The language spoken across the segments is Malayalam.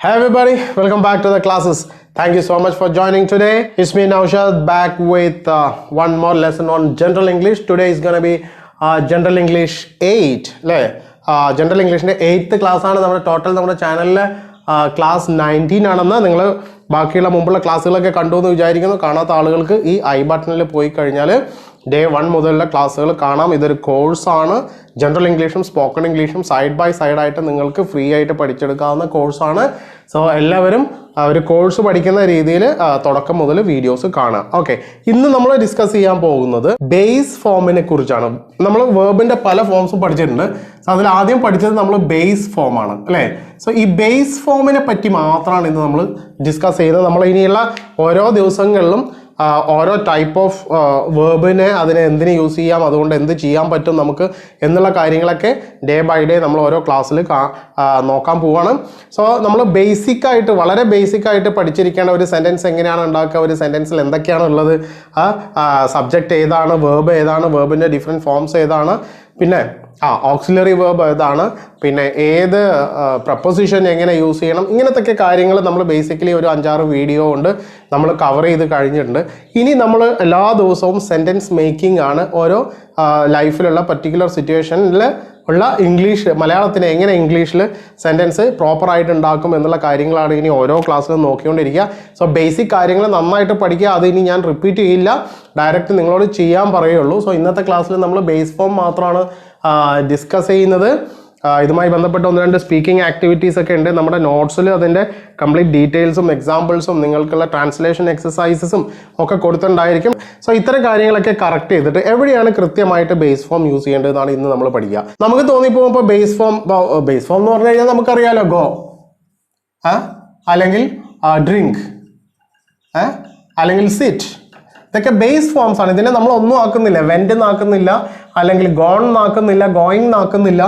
Hi everybody, welcome back to the classes. Thank you so much for joining today. It's me Naushad back with uh, one more lesson on General English. Today is going to be uh, General English 8 le അല്ലേ ജനറൽ ഇംഗ്ലീഷിന്റെ എയ്ത്ത് ആണ് നമ്മുടെ ടോട്ടൽ നമ്മുടെ ചാനലിൽ ക്ലാസ് നയന്റീൻ ആണെന്ന് നിങ്ങൾ ബാക്കിയുള്ള മുമ്പുള്ള ക്ലാസ്സുകളൊക്കെ കണ്ടു എന്ന് വിചാരിക്കുന്നു കാണാത്ത ആളുകൾക്ക് ഈ ഐ ബട്ടണിൽ പോയി കഴിഞ്ഞാൽ ഡേ വൺ മുതലുള്ള ക്ലാസ്സുകൾ കാണാം. ഇതൊരു കോഴ്സാണ് ജനറൽ ഇംഗ്ലീഷും സ്പോക്കൺ ഇംഗ്ലീഷും സൈഡ് ബൈ സൈഡ് ആയിട്ട് നിങ്ങൾക്ക് ഫ്രീ ആയിട്ട് പഠിച്ചെടുക്കാവുന്ന കോഴ്സാണ് സോ എല്ലാവരും ഒരു കോഴ്സ് പഠിക്കുന്ന രീതിയിൽ തുടക്കം മുതൽ വീഡിയോസ് കാണാം. ഓക്കെ ഇന്ന് നമ്മൾ ഡിസ്കസ് ചെയ്യാൻ പോകുന്നത് ബേസ് ഫോമിനെ കുറിച്ചാണ്. നമ്മൾ വേർബിന്റെ പല ഫോംസും പഠിച്ചിട്ടുണ്ട്. അതിൽ ആദ്യം പഠിച്ചത് നമ്മൾ ബേസ് ഫോമാണ് അല്ലേ? സോ ഈ ബേസ് ഫോമിനെ പറ്റി മാത്രമാണ് ഇന്ന് നമ്മൾ ഡിസ്കസ് ചെയ്യുന്നത് നമ്മൾ ഇനിയുള്ള ഓരോ ദിവസങ്ങളിലും ഓരോ ടൈപ്പ് ഓഫ് വേർബിനെ അതിനെ എന്തിന് യൂസ് ചെയ്യാം അതുകൊണ്ട് എന്ത് ചെയ്യാൻ പറ്റും നമുക്ക് എന്നുള്ള കാര്യങ്ങളൊക്കെ ഡേ ബൈ ഡേ നമ്മൾ ഓരോ ക്ലാസ്സിൽ നോക്കാൻ പോവാണ്. സോ നമ്മൾ ബേസിക് ആയിട്ട് വളരെ ബേസിക് ആയിട്ട് പഠിച്ചിരിക്കേണ്ട ഒരു സെന്റൻസ് എങ്ങനെയാണ് ഉണ്ടാക്കുക ഒരു സെന്റൻസിൽ എന്തൊക്കെയാണ് ഉള്ളത് സബ്ജക്റ്റ് ഏതാണ് വേർബ് ഏതാണ് വേർബിന്റെ ഡിഫറെന്റ് ഫോംസ് ഏതാണ് പിന്നെ ആ ഓക്സിലറി വേർബ് ഏതാണ് പിന്നെ ഏത് പ്രപ്പോസിഷൻ എങ്ങനെ യൂസ് ചെയ്യണം ഇങ്ങനത്തെ കാര്യങ്ങൾ നമ്മൾ ബേസിക്കലി ഒരു അഞ്ചാറ് വീഡിയോ കൊണ്ട് നമ്മൾ കവർ ചെയ്ത് കഴിഞ്ഞിട്ടുണ്ട്. ഇനി നമ്മൾ എല്ലാ ദിവസവും സെന്റൻസ് മേക്കിംഗ് ആണ് ഓരോ ലൈഫിലുള്ള പർട്ടിക്കുലർ സിറ്റുവേഷനിൽ ഉള്ള ഇംഗ്ലീഷ് മലയാളത്തിന് എങ്ങനെ ഇംഗ്ലീഷിൽ സെന്റൻസ് പ്രോപ്പറായിട്ട് ഉണ്ടാക്കും എന്നുള്ള കാര്യങ്ങളാണ് ഇനി ഓരോ ക്ലാസ്സിലും നോക്കിക്കൊണ്ടിരിക്കുക. സോ ബേസിക് കാര്യങ്ങൾ നന്നായിട്ട് പഠിക്കുക. അത് ഇനി ഞാൻ റിപ്പീറ്റ് ചെയ്യില്ല. ഡയറക്റ്റ് നിങ്ങളോട് ചെയ്യാൻ പറയുള്ളൂ. സോ ഇന്നത്തെ ക്ലാസ്സിൽ നമ്മൾ ബേസ് ഫോം മാത്രമാണ് ഡിസ്കസ് ചെയ്യുന്നത്. ഇതുമായി ബന്ധപ്പെട്ട ഒന്ന് രണ്ട് സ്പീക്കിംഗ് ആക്ടിവിറ്റീസ് ഒക്കെ ഉണ്ട്. നമ്മുടെ നോട്ട്സിൽ അതിന്റെ കംപ്ലീറ്റ് ഡീറ്റെയിൽസും എക്സാമ്പിൾസും നിങ്ങൾക്കുള്ള ട്രാൻസ്ലേഷൻ എക്സസൈസസും ഒക്കെ കൊടുത്തിട്ടുണ്ടായിരിക്കും. സോ ഇത്തരം കാര്യങ്ങളൊക്കെ കറക്റ്റ് ചെയ്തിട്ട് എവിടെയാണ് കൃത്യമായിട്ട് ബേസ് ഫോം യൂസ് ചെയ്യേണ്ടതെന്നാണ് ഇന്ന് നമ്മൾ പഠിക്കുക. നമുക്ക് തോന്നിപ്പോകും ഇപ്പോൾ ബേസ് ഫോം ബേസ് ഫോം എന്ന് പറഞ്ഞു കഴിഞ്ഞാൽ നമുക്കറിയാലോ ഗോ അല്ലെങ്കിൽ ഡ്രിങ്ക്? അല്ലെങ്കിൽ സിറ്റ് ഇതൊക്കെ ബേസ് ഫോംസ് ആണ്. ഇതിനെ നമ്മൾ ഒന്നും ആക്കുന്നില്ല. വെന്റ് നാക്കുന്നില്ല അല്ലെങ്കിൽ ഗോൺ നാക്കുന്നില്ല ഗോയിങ് നാക്കുന്നില്ല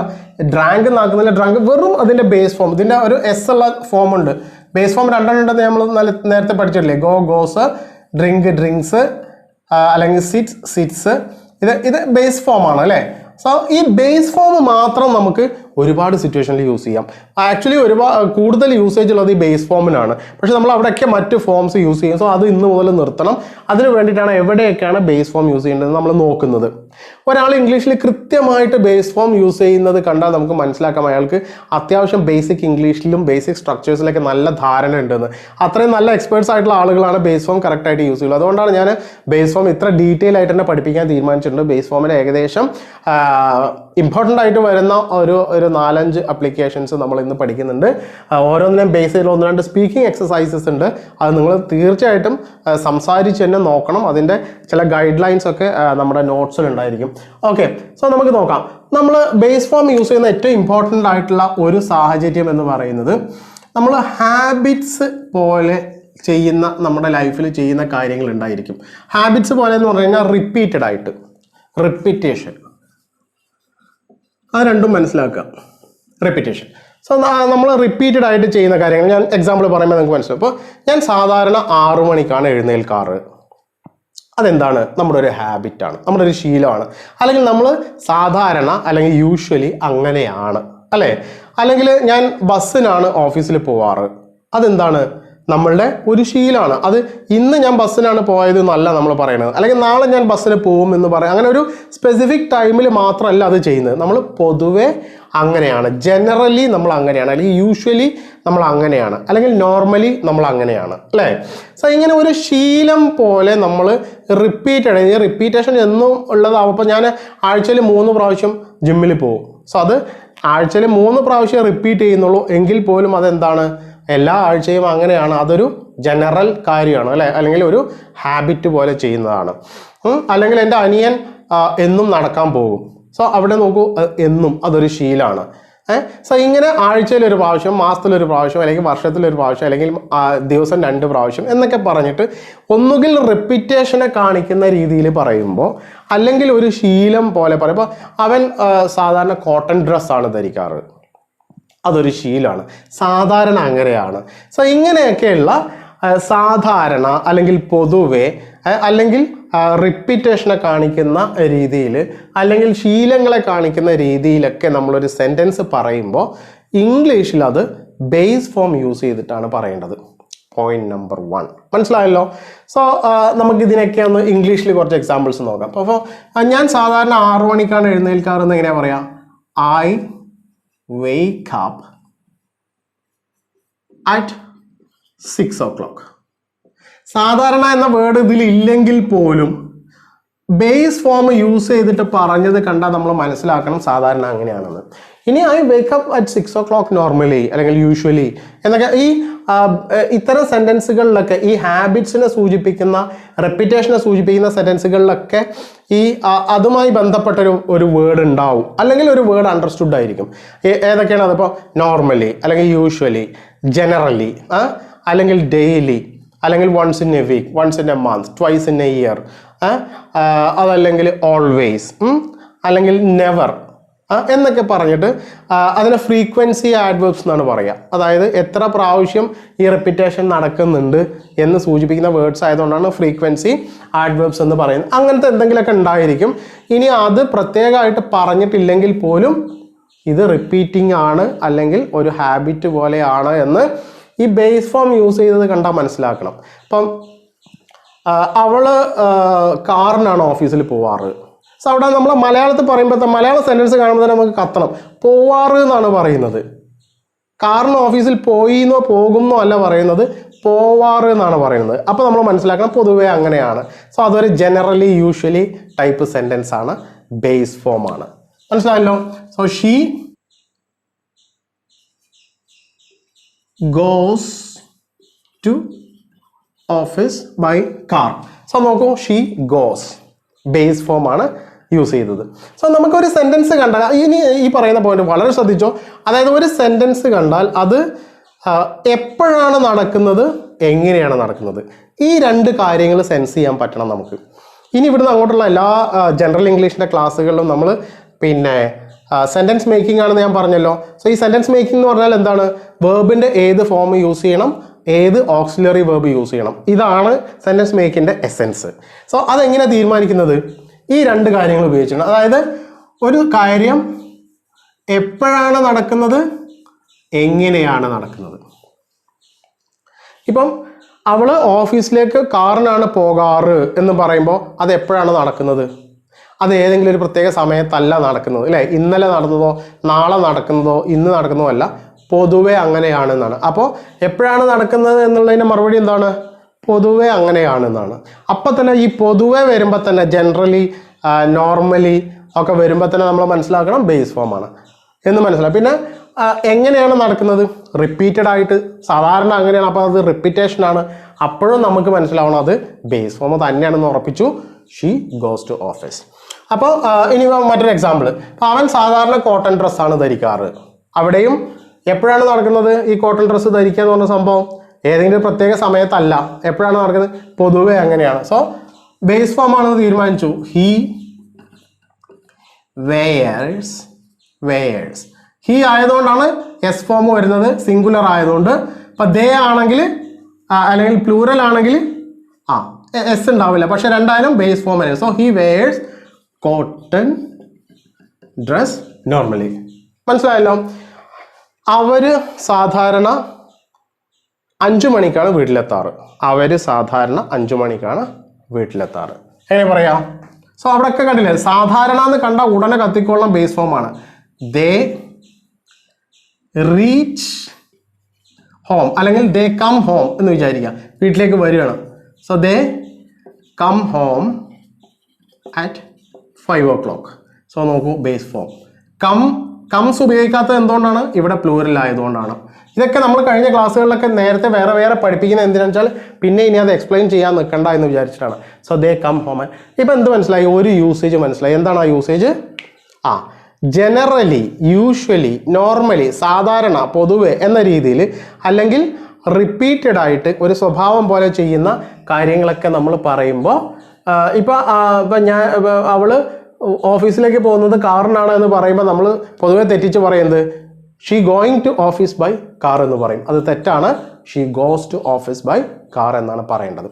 ഡ്രാങ്ക് നാക്കുന്നില്ല. ഡ്രാങ്ക് വെറും അതിന്റെ ബേസ് ഫോം ഇതിന്റെ ഒരു എസ് ഉള്ള ഫോം ഉണ്ട്. ബേസ് ഫോം രണ്ടെണ്ണം ഉണ്ടെന്ന് നമ്മൾ നല്ല നേരത്തെ പഠിച്ചിട്ടില്ലേ? ഗോ ഗോസ് ഡ്രിങ്ക് ഡ്രിങ്ക്സ് അല്ലെങ്കിൽ സിറ്റ്സ് സിറ്റ്സ് ഇത് ഇത് ബേസ് ഫോം ആണ് അല്ലേ? സോ ഈ ബേസ് ഫോം മാത്രം നമുക്ക് ഒരുപാട് സിറ്റുവേഷനിൽ യൂസ് ചെയ്യാം. ആക്ച്വലി ഒരുപാട് കൂടുതൽ യൂസേജ് ഉള്ളത് ഈ ബേസ് ഫോമിനാണ് പക്ഷെ നമ്മൾ അവിടെയൊക്കെ മറ്റ് ഫോംസ് യൂസ് ചെയ്യും. സോ അത് ഇന്ന് മുതൽ നിർത്തണം. അതിന് വേണ്ടിയിട്ടാണ് എവിടെയൊക്കെയാണ് ബേസ് ഫോം യൂസ് ചെയ്യേണ്ടത് നമ്മൾ നോക്കുന്നത്. ഒരാൾ ഇംഗ്ലീഷിൽ കൃത്യമായിട്ട് ബേസ് ഫോം യൂസ് ചെയ്യുന്നത് കണ്ടാൽ നമുക്ക് മനസ്സിലാക്കാം അയാൾക്ക് അത്യാവശ്യം ബേസിക് ഇംഗ്ലീഷിലും ബേസിക് സ്ട്രക്ചേഴ്സിലൊക്കെ നല്ല ധാരണ ഉണ്ടെന്ന്. അത്രയും നല്ല എക്സ്പേർട്സ് ആയിട്ടുള്ള ആളുകളാണ് ബേസ് ഫോം കറക്റ്റായിട്ട് യൂസ് ചെയ്യുന്നത്. അതുകൊണ്ടാണ് ഞാൻ ബേസ് ഫോം ഇത്ര ഡീറ്റെയിൽ ആയിട്ട് തന്നെ പഠിപ്പിക്കാൻ തീരുമാനിച്ചിട്ടുണ്ട്. ബേസ് ഫോമിൽ ഏകദേശം ഇമ്പോർട്ടന്റ് ആയിട്ട് വരുന്ന ഒരു ഒരു നാലഞ്ച് അപ്ലിക്കേഷൻസ് നമ്മൾ ഇന്ന് പഠിക്കുന്നുണ്ട്. ഓരോന്നിനും ബേസ് ചെയ്ത് ഒന്ന് രണ്ട് സ്പീക്കിംഗ് എക്സസൈസസ് ഉണ്ട്. അത് നിങ്ങൾ തീർച്ചയായിട്ടും സംസാരിച്ച് തന്നെ നോക്കണം. അതിന്റെ ചില ഗൈഡ് ലൈൻസ് ഒക്കെ നമ്മുടെ നോട്ട്സിൽ ഉണ്ടായിരിക്കും. ഓക്കെ സോ നമുക്ക് നോക്കാം. നമ്മൾ ബേസ് ഫോം യൂസ് ചെയ്യുന്ന ഏറ്റവും ഇമ്പോർട്ടന്റ് ആയിട്ടുള്ള ഒരു സാഹചര്യം എന്ന് പറയുന്നത് നമ്മൾ ഹാബിറ്റ്സ് പോലെ ചെയ്യുന്ന നമ്മുടെ ലൈഫിൽ ചെയ്യുന്ന കാര്യങ്ങൾ ഉണ്ടായിരിക്കും. ഹാബിറ്റ്സ് പോലെ എന്ന് പറഞ്ഞു കഴിഞ്ഞാൽ റിപ്പീറ്റഡ് ആയിട്ട്. റിപ്പീറ്റേഷൻ അത് രണ്ടും മനസ്സിലാക്കുക. റിപ്പീറ്റേഷൻ സോ നമ്മൾ റിപ്പീറ്റഡ് ആയിട്ട് ചെയ്യുന്ന കാര്യങ്ങൾ ഞാൻ എക്സാമ്പിൾ പറയുമ്പോൾ നിങ്ങൾക്ക് മനസ്സിലാവും. അപ്പോൾ ഞാൻ സാധാരണ ആറു മണിക്കാണ് എഴുന്നേൽക്കാറ്. അതെന്താണ്? നമ്മുടെ ഒരു ഹാബിറ്റാണ് നമ്മുടെ ഒരു ശീലമാണ്. അല്ലെങ്കിൽ നമ്മൾ സാധാരണ അല്ലെങ്കിൽ യൂഷ്വലി അങ്ങനെയാണ്. അല്ലേ? അല്ലെങ്കിൽ ഞാൻ ബസ്സിനാണ് ഓഫീസിൽ പോവാറ്. അതെന്താണ്? നമ്മളുടെ ഒരു ശീലമാണ്. അത് ഇന്ന് ഞാൻ ബസ്സിനാണ് പോയത് എന്നല്ല നമ്മൾ പറയുന്നത്. അല്ലെങ്കിൽ നാളെ ഞാൻ ബസ്സിന് പോകും എന്ന് പറയാം. അങ്ങനെ ഒരു സ്പെസിഫിക് ടൈമിൽ മാത്രമല്ല അത് ചെയ്യുന്നത്. നമ്മൾ പൊതുവെ അങ്ങനെയാണ്. ജനറലി നമ്മൾ അങ്ങനെയാണ്. അല്ലെങ്കിൽ യൂഷ്വലി നമ്മൾ അങ്ങനെയാണ്. അല്ലെങ്കിൽ നോർമലി നമ്മൾ അങ്ങനെയാണ്. അല്ലേ? സോ ഇങ്ങനെ ഒരു ശീലം പോലെ നമ്മൾ റിപ്പീറ്റ് ഈ റിപ്പീറ്റേഷൻ എന്നും ഉള്ളതാവും അപ്പോൾ ഞാൻ ആഴ്ചയിൽ മൂന്ന് പ്രാവശ്യം ജിമ്മിൽ പോകും. സോ അത് ആഴ്ചയിൽ മൂന്ന് പ്രാവശ്യം റിപ്പീറ്റ് ചെയ്യുന്നുള്ളൂ. എങ്കിൽ പോലും അതെന്താണ്? എല്ലാ ആഴ്ചയും അങ്ങനെയാണ്. അതൊരു ജനറൽ കാര്യമാണ് അല്ലെ? അല്ലെങ്കിൽ ഒരു ഹാബിറ്റ് പോലെ ചെയ്യുന്നതാണ്. അല്ലെങ്കിൽ എന്റെ അനിയൻ എന്നും നടക്കാൻ പോകും. സോ അവിടെ നോക്കൂ എന്നും അതൊരു ശീലമാണ് ഏഹ് സോ ഇങ്ങനെ ആഴ്ചയിലൊരു പ്രാവശ്യം മാസത്തിലൊരു പ്രാവശ്യം അല്ലെങ്കിൽ വർഷത്തിലൊരു പ്രാവശ്യം അല്ലെങ്കിൽ ദിവസം രണ്ട് പ്രാവശ്യം എന്നൊക്കെ പറഞ്ഞിട്ട് ഒന്നുകിൽ റിപ്പീറ്റേഷനെ കാണിക്കുന്ന രീതിയിൽ പറയുമ്പോൾ അല്ലെങ്കിൽ ഒരു ശീലം പോലെ പറയുമ്പോൾ അവൻ സാധാരണ കോട്ടൺ ഡ്രസ്സാണ് ധരിക്കാറ്. അതൊരു ശീലമാണ്. സാധാരണ അങ്ങനെയാണ്. സോ ഇങ്ങനെയൊക്കെയുള്ള സാധാരണ അല്ലെങ്കിൽ പൊതുവെ അല്ലെങ്കിൽ റിപ്പീറ്റേഷനെ കാണിക്കുന്ന രീതിയിൽ അല്ലെങ്കിൽ ശീലങ്ങളെ കാണിക്കുന്ന രീതിയിലൊക്കെ നമ്മളൊരു സെന്റൻസ് പറയുമ്പോൾ ഇംഗ്ലീഷിൽ അത് ബേസ് ഫോം യൂസ് ചെയ്തിട്ടാണ് പറയേണ്ടത്. പോയിന്റ് നമ്പർ വൺ മനസ്സിലായല്ലോ? സോ നമുക്കിതിനൊക്കെ ഒന്ന് ഇംഗ്ലീഷിൽ കുറച്ച് എക്സാമ്പിൾസ് നോക്കാം. അപ്പോൾ ഞാൻ സാധാരണ ആറു മണിക്കാണ് എഴുന്നേൽക്കാറെന്ന് എങ്ങനെയാണ് പറയാ? I wake up at six o'clock സാധാരണ എന്ന വേർഡ് ഇതിൽ ഇല്ലെങ്കിൽ പോലും ബേസ് ഫോം യൂസ് ചെയ്തിട്ട് പറഞ്ഞത് കണ്ടാൽ നമ്മൾ മനസ്സിലാക്കണം സാധാരണ അങ്ങനെയാണെന്ന്. ഇനി I wake up at six o'clock normally അല്ലെങ്കിൽ യൂഷ്വലി എന്നൊക്കെ ഈ ഇത്തരം സെന്റൻസുകളിലൊക്കെ ഈ ഹാബിറ്റ്സിനെ സൂചിപ്പിക്കുന്ന റെപ്പിറ്റേഷനെ സൂചിപ്പിക്കുന്ന സെന്റൻസുകളിലൊക്കെ ഈ അതുമായി ബന്ധപ്പെട്ടൊരു ഒരു വേർഡ് ഉണ്ടാവും. അല്ലെങ്കിൽ ഒരു വേർഡ് അണ്ടർസ്റ്റുഡ് ആയിരിക്കും. ഏതൊക്കെയാണ് അതിപ്പോൾ നോർമലി അല്ലെങ്കിൽ യൂഷ്വലി ജനറലി അല്ലെങ്കിൽ ഡെയിലി അല്ലെങ്കിൽ once in a week once in a month twice in a year അതല്ലെങ്കിൽ ഓൾവേസ് അല്ലെങ്കിൽ നെവർ എന്നൊക്കെ പറഞ്ഞിട്ട് അതിനെ ഫ്രീക്വൻസി ആഡ്വേർബ്സ് എന്നാണ് പറയുക. അതായത് എത്ര പ്രാവശ്യം ഈ റെപ്പിറ്റേഷൻ നടക്കുന്നുണ്ട് എന്ന് സൂചിപ്പിക്കുന്ന വേർഡ്സ് ആയതുകൊണ്ടാണ് ഫ്രീക്വൻസി ആഡ്വേർബ്സ് എന്ന് പറയുന്നത്. അങ്ങനത്തെ എന്തെങ്കിലുമൊക്കെ ഉണ്ടായിരിക്കും. ഇനി അത് പ്രത്യേകമായിട്ട് പറഞ്ഞിട്ടില്ലെങ്കിൽ പോലും ഇത് റിപ്പീറ്റിംഗ് ആണ് അല്ലെങ്കിൽ ഒരു ഹാബിറ്റ് പോലെയാണ് എന്ന് ഈ ബേസ് ഫോം യൂസ് ചെയ്തത് കണ്ടാൽ മനസ്സിലാക്കണം. അപ്പം അവൾ കാറിനാണ് ഓഫീസിൽ പോവാറ്. സോ അവിടെ നമ്മൾ മലയാളത്തിൽ പറയുമ്പോൾ മലയാള സെന്റൻസ് കാണുമ്പോൾ തന്നെ നമുക്ക് കത്തണം. പോവാറ് എന്നാണ് പറയുന്നത്. കാറിന് ഓഫീസിൽ പോയിന്നോ പോകുന്നോ അല്ല പറയുന്നത്. പോവാറ് എന്നാണ് പറയുന്നത്. അപ്പോൾ നമ്മൾ മനസ്സിലാക്കണം പൊതുവേ അങ്ങനെയാണ്. സോ അതൊരു ജനറലി യൂഷ്വലി ടൈപ്പ് സെന്റൻസ് ആണ്. ബേസ് ഫോം ആണ്. മനസ്സിലായല്ലോ? So she goes to office by car so നോക്കൂ. ഷീ ഗോസ് ബേസ് ഫോം ആണ് യൂസ് ചെയ്തത്. സോ നമുക്കൊരു സെന്റൻസ് കണ്ടാൽ ഇനി ഈ പറയുന്ന പോയിന്റ് വളരെ ശ്രദ്ധിച്ചോ? അതായത് ഒരു സെന്റൻസ് കണ്ടാൽ അത് എപ്പോഴാണ് നടക്കുന്നത്? എങ്ങനെയാണ് നടക്കുന്നത്? ഈ രണ്ട് കാര്യങ്ങൾ സെൻസ് ചെയ്യാൻ പറ്റണം നമുക്ക്. ഇനി ഇവിടുന്ന് അങ്ങോട്ടുള്ള എല്ലാ ജനറൽ ഇംഗ്ലീഷിന്റെ ക്ലാസ്സുകളിലും നമ്മൾ പിന്നെ സെന്റൻസ് മേക്കിംഗ് ആണെന്ന് ഞാൻ പറഞ്ഞല്ലോ. സോ ഈ സെന്റൻസ് മേക്കിംഗ് എന്ന് പറഞ്ഞാൽ എന്താണ്? വേർബിന്റെ ഏത് ഫോം യൂസ് ചെയ്യണം? ഏത് ഓക്സിലറി വേർബ് യൂസ് ചെയ്യണം? ഇതാണ് സെന്റൻസ് മേക്കിന്റെ എസെൻസ് സോ അതെങ്ങനെ തീരുമാനിക്കുന്നത്? ഈ രണ്ട് കാര്യങ്ങൾ ഉപയോഗിച്ചാണ് അതായത് ഒരു കാര്യം എപ്പോഴാണ് നടക്കുന്നത്? എങ്ങനെയാണ് നടക്കുന്നത്? ഇപ്പം അവൾ ഓഫീസിലേക്ക് കാറിനാണ് പോകാറ് എന്ന് പറയുമ്പോൾ അത് എപ്പോഴാണ് നടക്കുന്നത്? അത് ഏതെങ്കിലും ഒരു പ്രത്യേക സമയത്തല്ല നടക്കുന്നത് അല്ലേ? ഇന്നലെ നടന്നതോ നാളെ നടക്കുന്നതോ ഇന്ന് നടക്കുന്നതോ അല്ല. പൊതുവെ അങ്ങനെയാണെന്നാണ്. അപ്പോൾ എപ്പോഴാണ് നടക്കുന്നത് എന്നുള്ളതിന്റെ മറുപടി എന്താണ്? പൊതുവെ അങ്ങനെയാണെന്നാണ്. അപ്പം തന്നെ ഈ പൊതുവെ വരുമ്പോൾ തന്നെ ജനറലി നോർമലി ഒക്കെ വരുമ്പോൾ തന്നെ നമ്മൾ മനസ്സിലാക്കണം ബേസ് ഫോം ആണ്. എന്ന് മനസ്സിലാവും പിന്നെ എങ്ങനെയാണ് നടക്കുന്നത്? റിപ്പീറ്റഡ് ആയിട്ട് സാധാരണ അങ്ങനെയാണ്. അപ്പോൾ അത് റിപ്പീറ്റേഷനാണ് അപ്പോഴും നമുക്ക് മനസ്സിലാവണം അത് ബേസ് ഫോം തന്നെയാണെന്ന് ഉറപ്പിച്ചു. ഷീ ഗോസ് ടു ഓഫീസ് അപ്പോൾ ഇനി മറ്റൊരു എക്സാമ്പിൾ അവൻ സാധാരണ കോട്ടൺ ഡ്രസ്സാണ് ധരിക്കാറ്. അവിടെയും എപ്പോഴാണ് നടക്കുന്നത് ഈ കോട്ടൺ ഡ്രസ്സ് ധരിക്കുക എന്ന് പറഞ്ഞ സംഭവം? ഏതെങ്കിലും പ്രത്യേക സമയത്തല്ല. എപ്പോഴാണ് നടക്കുന്നത്? പൊതുവെ അങ്ങനെയാണ്. സോ ബേസ് ഫോം ആണെന്ന് തീരുമാനിച്ചു. ഹീ വെയേഴ്സ് വെയേഴ്സ് ഹീ ആയതുകൊണ്ടാണ് എസ് ഫോം വരുന്നത് സിംഗുലർ ആയതുകൊണ്ട്. ഇപ്പൊ ദേ ആണെങ്കിൽ അല്ലെങ്കിൽ പ്ലൂറൽ ആണെങ്കിൽ ആ എസ് ഉണ്ടാവില്ല. പക്ഷെ രണ്ടായാലും ബേസ് ഫോം ആയിരുന്നു so he wears cotton dress normally മനസ്സിലായല്ലോ? അവർ സാധാരണ അഞ്ചു മണിക്കാണ് വീട്ടിലെത്താറ്. അവർ സാധാരണ അഞ്ചു മണിക്കാണ് വീട്ടിലെത്താറ്. എങ്ങനെ പറയാം? സോ അവിടെയൊക്കെ കണ്ടില്ലേ? സാധാരണ എന്ന് കണ്ട ഉടനെ കത്തിക്കൊള്ളം ബേസ് ഫോം ആണ്. ദേ റീച്ച് ഹോം അല്ലെങ്കിൽ ദേ കം ഹോം എന്ന് വിചാരിക്കുക. വീട്ടിലേക്ക് വരികയാണ്. So they come home at five o'clock so നോക്കൂ ബേസ് ഫോം കം കംസ് ഉപയോഗിക്കാത്തത് എന്തുകൊണ്ടാണ്? ഇവിടെ പ്ലൂരൽ ആയതുകൊണ്ടാണ്. ഇതൊക്കെ നമ്മൾ കഴിഞ്ഞ ക്ലാസ്സുകളിലൊക്കെ നേരത്തെ വേറെ വേറെ പഠിപ്പിക്കുന്നത് എന്തിനാണെന്ന് വെച്ചാൽ പിന്നെ ഇനി അത് എക്സ്പ്ലെയിൻ ചെയ്യാൻ നിൽക്കണ്ട എന്ന് വിചാരിച്ചിട്ടാണ്. സോ ദേ കം ഹോം ഇപ്പം എന്ത് മനസ്സിലായി? ഒരു യൂസേജ് മനസ്സിലായി. എന്താണ് ആ യൂസേജ് ആ ജനറലി യൂഷ്വലി നോർമലി സാധാരണ പൊതുവെ എന്ന രീതിയിൽ അല്ലെങ്കിൽ റിപ്പീറ്റഡ് ആയിട്ട് ഒരു സ്വഭാവം പോലെ ചെയ്യുന്ന കാര്യങ്ങളൊക്കെ നമ്മൾ പറയുമ്പോൾ ഇപ്പം ഇപ്പം ഞാൻ അവൾ ഓഫീസിലേക്ക് പോകുന്നത് കാറിനാണ് എന്ന് പറയുമ്പോൾ നമ്മൾ പൊതുവെ തെറ്റിച്ച് പറയുന്നത് she going to office by car എന്ന് പറയും. അത് തെറ്റാണ്. She goes to office by car എന്നാണ് പറയേണ്ടത്.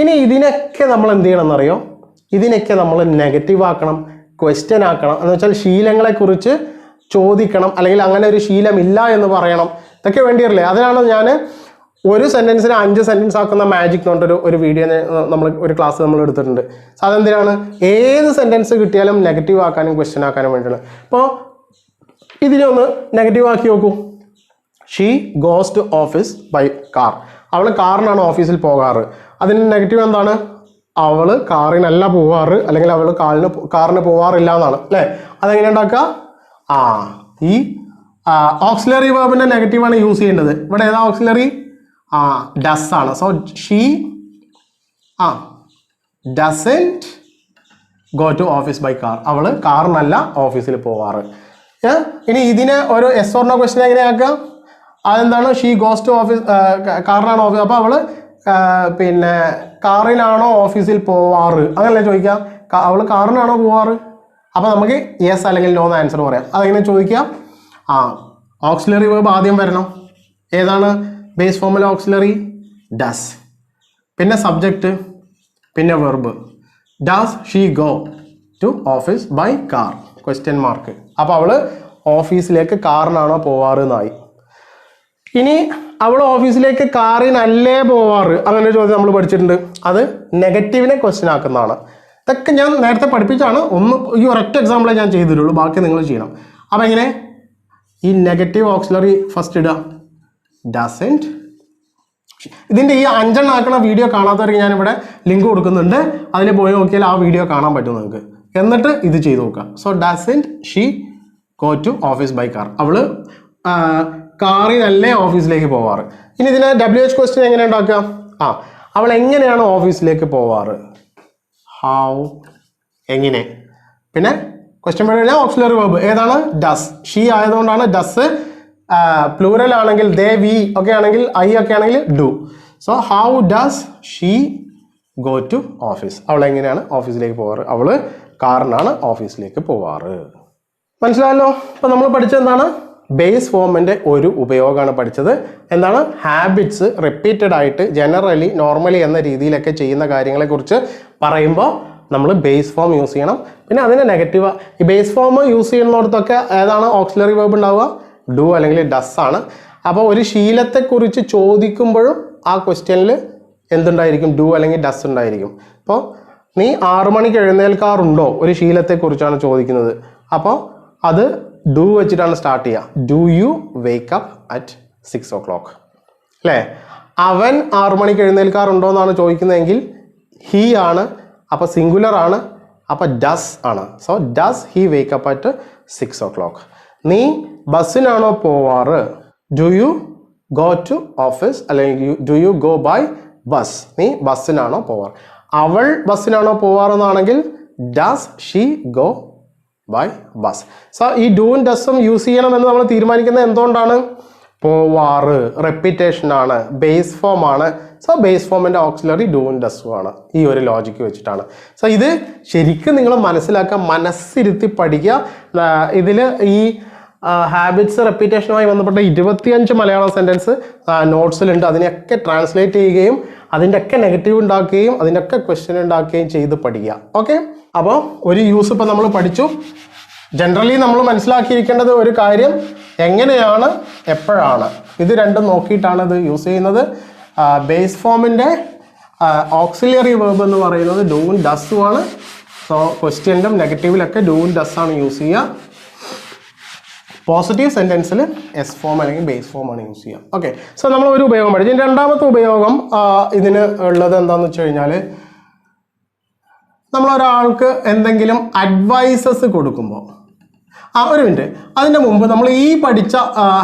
ഇനി ഇതിനൊക്കെ നമ്മൾ എന്ത് ചെയ്യണം എന്നറിയോ ഇതിനൊക്കെ നമ്മൾ നെഗറ്റീവ് ആക്കണം ക്വസ്റ്റ്യൻ ആക്കണം. എന്ന് വെച്ചാൽ ശീലങ്ങളെക്കുറിച്ച് ചോദിക്കണം അല്ലെങ്കിൽ അങ്ങനെ ഒരു ശീലമില്ല എന്ന് പറയണം. ഇതൊക്കെ വേണ്ടി വരില്ലേ അതിനാണ് ഞാൻ ഒരു സെന്റൻസിന് അഞ്ച് സെന്റൻസ് ആക്കുന്ന മാജിക് എന്ന് ഒരു വീഡിയോ നമ്മൾ ഒരു ക്ലാസ് നമ്മൾ എടുത്തിട്ടുണ്ട്. അതെന്തിനാണ്? ഏത് സെന്റൻസ് കിട്ടിയാലും നെഗറ്റീവ് ആക്കാനും ക്വസ്റ്റ്യൻ ആക്കാനും വേണ്ടിയാണ് അപ്പോൾ ഇതിനെ ഒന്ന് നെഗറ്റീവ് ആക്കി നോക്കൂ. She goes to office by car അവൾ കാറിനാണ് ഓഫീസിൽ പോകാറ്. അതിന് നെഗറ്റീവ് എന്താണ്? അവൾ കാറിനല്ല പോവാറ് അല്ലെങ്കിൽ അവൾ കാറിന് കാറിന് പോവാറില്ല എന്നാണ് അല്ലേ? അതെങ്ങനെ ഉണ്ടാക്കുക? ആ ഈ ഓക്സിലറി വേബിന്റെ നെഗറ്റീവാണ് യൂസ് ചെയ്യേണ്ടത്. ഇവിടെ ഏതാ ഓക്സിലറി ആ ഡസ് ആണ്. So she uh doesn't go to office by car അവൾ കാറിനല്ല ഓഫീസിൽ പോവാറ്. ഇനി ഇതിനെ ഒരു എസ് ഓർണോ ക്വസ്റ്റ്യൻ എങ്ങനെയാക്കുക അതെന്താണ്? ഷീ ഗോസ് ടു ഓഫീസ് കാറിനാണ് ഓഫീസ് അപ്പോൾ അവൾ പിന്നെ കാറിനാണോ ഓഫീസിൽ പോവാറ്? അങ്ങനല്ലേ ചോദിക്കാം അവൾ കാറിനാണോ പോവാറ്? അപ്പോൾ നമുക്ക് യെസ് അല്ലെങ്കിൽ നോ എന്ന് ആൻസർ പറയാം. അതെങ്ങനെ ചോദിക്കാം ആ ഓക്സിലറി വേബ് ആദ്യം വരണം. ഏതാണ്? ബേസ് ഫോമിൽ ഓക്സിലറി ഡസ് പിന്നെ സബ്ജക്റ്റ് പിന്നെ verb does she go to office by car question mark അപ്പോൾ അവൾ ഓഫീസിലേക്ക് കാറിനാണോ പോവാറെന്നായി ഇനി അവൾ ഓഫീസിലേക്ക് കാറിനല്ലേ പോവാറ്? അങ്ങനെ ചോദ്യം നമ്മൾ പഠിച്ചിട്ടുണ്ട്. അത് നെഗറ്റീവിനെ ക്വസ്റ്റ്യൻ ആക്കുന്നതാണ്. ഇതൊക്കെ ഞാൻ നേരത്തെ പഠിപ്പിച്ചാണ് ഒന്ന് ഈ ഒരൊറ്റ എക്സാമ്പിളേ ഞാൻ ചെയ്തിട്ടുള്ളൂ. ബാക്കി നിങ്ങൾ ചെയ്യണം. അപ്പം എങ്ങനെ? ഈ നെഗറ്റീവ് ഓക്സിലറി ഫസ്റ്റ് ഇടുക. ഡസന്റ് ഇതിന്റെ ഈ അഞ്ചെണ്ണം ആക്കണ വീഡിയോ കാണാത്തവർക്ക് ഞാനിവിടെ ലിങ്ക് കൊടുക്കുന്നുണ്ട്. അതിൽ പോയി നോക്കിയാൽ ആ വീഡിയോ കാണാൻ പറ്റും നിങ്ങൾക്ക് എന്നിട്ട് ഇത് ചെയ്ത് നോക്കുക so doesn't she go to office by car അവൾ കാറിനല്ലേ ഓഫീസിലേക്ക് പോവാറ്? ഇനി ഇതിനെ ഡബ്ല്യു എച്ച് ക്വസ്റ്റ്യൻ എങ്ങനെ ഉണ്ടാക്കുക? ആ അവൾ എങ്ങനെയാണ് ഓഫീസിലേക്ക് പോവാറ്? ഹൗ എങ്ങനെ? പിന്നെ ക്വസ്റ്റ്യൻ വേർഡ് കഴിഞ്ഞാൽ ഓക്സിലറി വേബ് ഏതാണ്? ഡസ് ഷീ ആയതുകൊണ്ടാണ് ഡസ് പ്ലൂറൽ ആണെങ്കിൽ ദേ വി ഒക്കെ ആണെങ്കിൽ ഐ ഒക്കെ ആണെങ്കിൽ do. So how does she go to office അവൾ എങ്ങനെയാണ് ഓഫീസിലേക്ക് പോവാറ്? അവൾ കാറിനാണ് ഓഫീസിലേക്ക് പോവാറ്. മനസ്സിലായല്ലോ? അപ്പൊ നമ്മൾ പഠിച്ചത് എന്താണ്? ബേസ് ഫോമിന്റെ ഒരു ഉപയോഗമാണ് പഠിച്ചത്. എന്താണ്? ഹാബിറ്റ്സ് റിപ്പീറ്റഡ് ആയിട്ട് ജനറലി നോർമലി എന്ന രീതിയിലൊക്കെ ചെയ്യുന്ന കാര്യങ്ങളെക്കുറിച്ച് പറയുമ്പോൾ നമ്മൾ ബേസ് ഫോം യൂസ് ചെയ്യണം. പിന്നെ അതിന്റെ നെഗറ്റീവ് ഈ ബേസ് ഫോം യൂസ് ചെയ്യുന്നിടത്തൊക്കെ ഏതാണ്? ഓക്സിലറി വേബ് ഉണ്ടാവുക? ഡു അല്ലെങ്കിൽ ഡസ് ആണ്. അപ്പോൾ ഒരു ശീലത്തെക്കുറിച്ച് ചോദിക്കുമ്പോഴും ആ ക്വസ്റ്റ്യനിൽ എന്തുണ്ടായിരിക്കും? ഡു അല്ലെങ്കിൽ ഡസ് ഉണ്ടായിരിക്കും. അപ്പോൾ നീ ആറു മണിക്ക് എഴുന്നേൽക്കാറുണ്ടോ? ഒരു ശീലത്തെക്കുറിച്ചാണ് ചോദിക്കുന്നത്. അപ്പോൾ അത് ഡു വെച്ചിട്ടാണ് സ്റ്റാർട്ട് ചെയ്യുക. Do you wake up at six o'clock അല്ലേ? അവൻ ആറു മണിക്ക് എഴുന്നേൽക്കാറുണ്ടോ എന്നാണ് ചോദിക്കുന്നതെങ്കിൽ ഹീ ആണ്. അപ്പോൾ സിംഗുലർ ആണ്. അപ്പോൾ ഡസ് ആണ്. So does he wake up at six o'clock നീ ബസ്സിനാണോ പോവാറ്? Do you go to office അല്ലെങ്കിൽ do you go by bus നീ ബസ്സിനാണോ പോവാറ്? അവൾ ബസ്സിനാണോ പോവാറെന്നാണെങ്കിൽ does she go by bus so ഈ ഡൂൻ ഡസും യൂസ് ചെയ്യണമെന്ന് നമ്മൾ തീരുമാനിക്കുന്നത് എന്തുകൊണ്ടാണ്? പോവാറ് റെപ്പിറ്റേഷൻ ആണ് ബേസ് ഫോം ആണ്. സോ ബേസ് ഫോമിന്റെ ഓക്സിലറി ഡൂൻ ഡസും ആണ്. ഈ ഒരു ലോജിക്ക് വെച്ചിട്ടാണ്. സോ ഇത് ശരിക്കും നിങ്ങൾ മനസ്സിലാക്കുക മനസ്സിരുത്തി പഠിക്കുക. ഇതിൽ ഈ ഹാബിറ്റ്സ് റെപ്പിറ്റേഷനുമായി ബന്ധപ്പെട്ട ഇരുപത്തിയഞ്ച് മലയാളം സെന്റൻസ് നോട്ട്സിലുണ്ട് അതിനെയൊക്കെ ട്രാൻസ്ലേറ്റ് ചെയ്യുകയും അതിന്റെ ഒക്കെ നെഗറ്റീവ് ഉണ്ടാക്കുകയും അതിന്റെ ഒക്കെ ക്വസ്റ്റ്യൻ ഉണ്ടാക്കുകയും ചെയ്ത് പഠിക്കുക. ഓക്കെ അപ്പോൾ ഒരു യൂസ് ഇപ്പോൾ നമ്മൾ പഠിച്ചു. ജനറലി നമ്മൾ മനസ്സിലാക്കിയിരിക്കേണ്ടത് ഒരു കാര്യം എങ്ങനെയാണ് എപ്പോഴാണ്? ഇത് രണ്ടും നോക്കിയിട്ടാണ് ഇത് യൂസ് ചെയ്യുന്നത്. ബേസ് ഫോമിന്റെ ഓക്സിലിയറി വേർബ് എന്ന് പറയുന്നത് ഡൂൻ ഡസ്സുമാണ് സോ ക്വസ്റ്റ്യന്റെ നെഗറ്റീവിലൊക്കെ ഡൂൻ ഡസ്സാണ് യൂസ് ചെയ്യുക. പോസിറ്റീവ് സെന്റൻസിൽ എസ് ഫോം അല്ലെങ്കിൽ ബേസ് ഫോം ആണ് യൂസ് ചെയ്യുക ഓക്കെ സോ നമ്മൾ ഒരു ഉപയോഗം പഠിച്ചു. ഇനി രണ്ടാമത്തെ ഉപയോഗം ഇതിന് ഉള്ളത് എന്താണെന്ന് വെച്ച് കഴിഞ്ഞാൽ നമ്മളൊരാൾക്ക് എന്തെങ്കിലും അഡ്വൈസസ് കൊടുക്കുമ്പോൾ ആ ഒരു മിനിറ്റ് അതിന്റെ മുമ്പ് നമ്മൾ ഈ പഠിച്ച